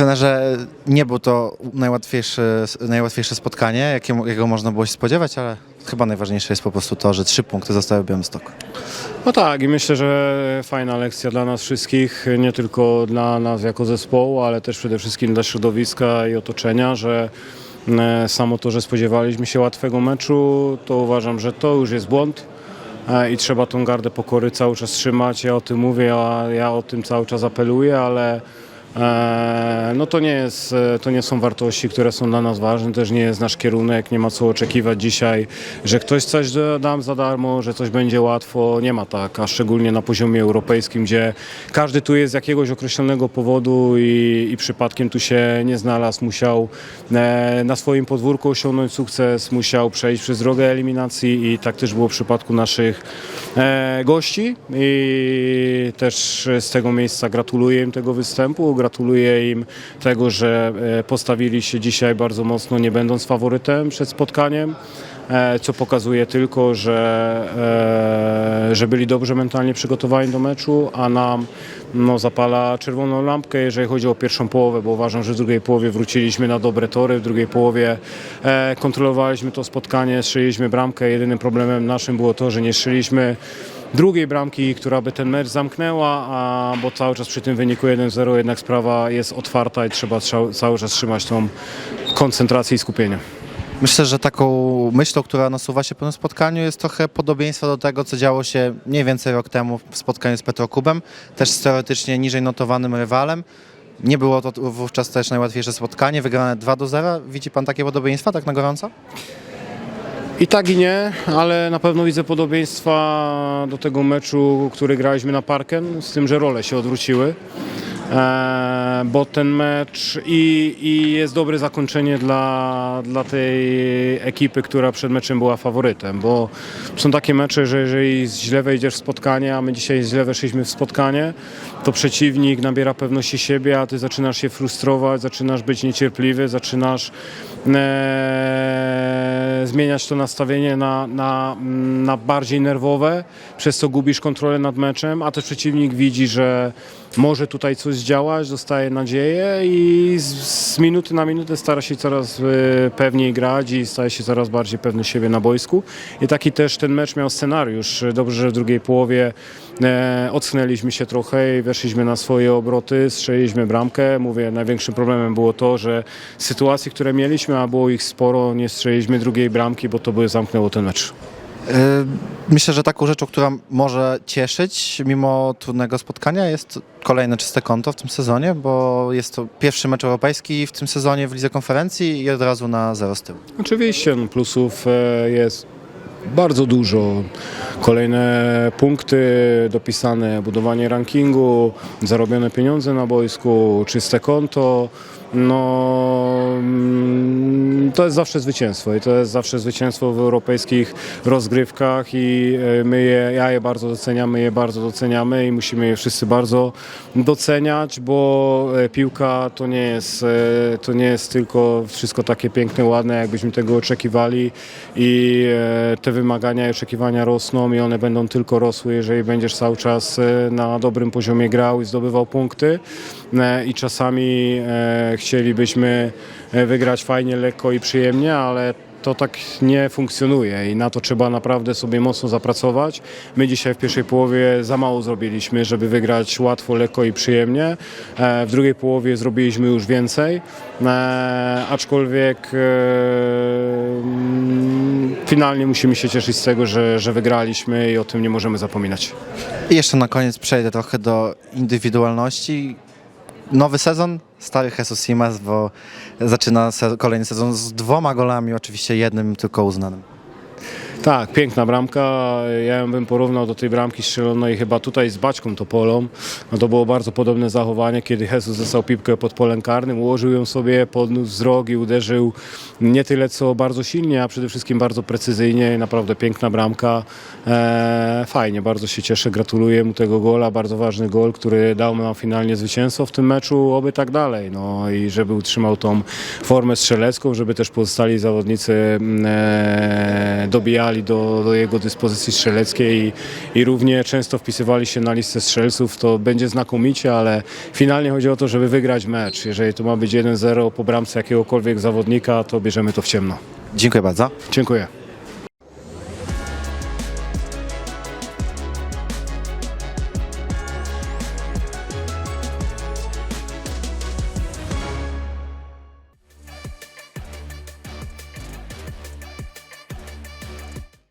Trenerze, nie było to najłatwiejsze, najłatwiejsze spotkanie, jakiego, można było się spodziewać, ale chyba najważniejsze jest po prostu to, że trzy punkty zostały w Białymstoku. No tak i myślę, że fajna lekcja dla nas wszystkich, nie tylko dla nas jako zespołu, ale też przede wszystkim dla środowiska i otoczenia, że e, samo to, że spodziewaliśmy się łatwego meczu, to uważam, że to już jest błąd e, i trzeba tą gardę pokory cały czas trzymać. Ja o tym mówię, a ja o tym cały czas apeluję, ale no to nie, jest, e, to nie są wartości, które są dla nas ważne, też nie jest nasz kierunek, nie ma co oczekiwać dzisiaj, że ktoś coś da nam za darmo, że coś będzie łatwo, nie ma tak, a szczególnie na poziomie europejskim, gdzie każdy tu jest z jakiegoś określonego powodu i, i przypadkiem tu się nie znalazł, musiał e, na swoim podwórku osiągnąć sukces, musiał przejść przez drogę eliminacji i tak też było w przypadku naszych e, gości. I też z tego miejsca gratuluję im tego występu, gratuluję im tego, że e, postawili się dzisiaj bardzo mocno, nie będąc faworytem przed spotkaniem e, co pokazuje tylko, że, e, że byli dobrze mentalnie przygotowani do meczu, a nam no, zapala czerwoną lampkę, jeżeli chodzi o pierwszą połowę, bo uważam, że w drugiej połowie wróciliśmy na dobre tory, w drugiej połowie kontrolowaliśmy to spotkanie, strzeliśmy bramkę. Jedynym problemem naszym było to, że nie strzeliśmy drugiej bramki, która by ten mecz zamknęła, a, bo cały czas przy tym wyniku 1-0 jednak sprawa jest otwarta i trzeba cały czas trzymać tą koncentrację i skupienie. Myślę, że taką myślą, która nasuwa się po tym spotkaniu jest trochę podobieństwo do tego, co działo się mniej więcej rok temu w spotkaniu z Petrokubem, też z teoretycznie niżej notowanym rywalem. Nie było to wówczas też najłatwiejsze spotkanie, wygrane 2 do 0. Widzi pan takie podobieństwa tak na gorąco? I tak i nie, ale na pewno widzę podobieństwa do tego meczu, który graliśmy na Parken, z tym, że role się odwróciły. E, bo ten mecz i, i jest dobre zakończenie dla, dla tej ekipy, która przed meczem była faworytem, bo są takie mecze, że jeżeli źle wejdziesz w spotkanie, a my dzisiaj źle weszliśmy w spotkanie, to przeciwnik nabiera pewności siebie, a ty zaczynasz się frustrować, zaczynasz być niecierpliwy, zaczynasz e, zmieniać to nastawienie na, na, na bardziej nerwowe, przez co gubisz kontrolę nad meczem, a też przeciwnik widzi, że może tutaj coś zdziałać, dostaje nadzieję i z, z minuty na minutę stara się coraz e, pewniej grać i staje się coraz bardziej pewny siebie na boisku. I taki też ten mecz miał scenariusz. Dobrze, że w drugiej połowie e, ocknęliśmy się trochę i weszliśmy na swoje obroty, strzeliliśmy bramkę. Mówię, największym problemem było to, że sytuacji, które mieliśmy, a było ich sporo, nie strzeliliśmy drugiej bramki, bo to by zamknęło ten mecz. Yy, Myślę, że taką rzeczą, która może cieszyć mimo trudnego spotkania jest kolejne czyste konto w tym sezonie, bo jest to pierwszy mecz europejski w tym sezonie w Lidze Konferencji i od razu na zero z tyłu. Oczywiście, no plusów e, jest bardzo dużo. Kolejne punkty dopisane, budowanie rankingu, zarobione pieniądze na boisku, czyste konto. No, mm, to jest zawsze zwycięstwo i to jest zawsze zwycięstwo w europejskich rozgrywkach i e, my je, ja je bardzo doceniam, my je bardzo doceniamy i musimy je wszyscy bardzo doceniać, bo e, piłka to nie jest, e, to nie jest tylko wszystko takie piękne, ładne, jakbyśmy tego oczekiwali i te wymagania i oczekiwania rosną i one będą tylko rosły, jeżeli będziesz cały czas na dobrym poziomie grał i zdobywał punkty i czasami e, chcielibyśmy e, wygrać fajnie, lekko i przyjemnie, ale to tak nie funkcjonuje i na to trzeba naprawdę sobie mocno zapracować. My dzisiaj w pierwszej połowie za mało zrobiliśmy, żeby wygrać łatwo, lekko i przyjemnie. E, W drugiej połowie zrobiliśmy już więcej, aczkolwiek mm, finalnie musimy się cieszyć z tego, że, że wygraliśmy i o tym nie możemy zapominać. I jeszcze na koniec przejdę trochę do indywidualności. Nowy sezon, stary Jesus Simas, bo zaczyna se- kolejny sezon z dwoma golami, oczywiście jednym tylko uznanym. Tak, piękna bramka. Ja bym porównał do tej bramki strzelonej chyba tutaj z Baćką Topolą. No to było bardzo podobne zachowanie, kiedy Jesus został piłkę pod polem karnym, ułożył ją sobie, podniósł wzrok i uderzył nie tyle co bardzo silnie, a przede wszystkim bardzo precyzyjnie. Naprawdę piękna bramka. Eee, fajnie, bardzo się cieszę, gratuluję mu tego gola. Bardzo ważny gol, który dał nam finalnie zwycięstwo w tym meczu, oby tak dalej. No i żeby utrzymał tą formę strzelecką, żeby też pozostali zawodnicy mm, e, dobijali do, do jego dyspozycji strzeleckiej i, i równie często wpisywali się na listę strzelców, to będzie znakomicie, ale finalnie chodzi o to, żeby wygrać mecz. Jeżeli to ma być 1-0 po bramce jakiegokolwiek zawodnika, to bierzemy to w ciemno. Dziękuję bardzo. Dziękuję.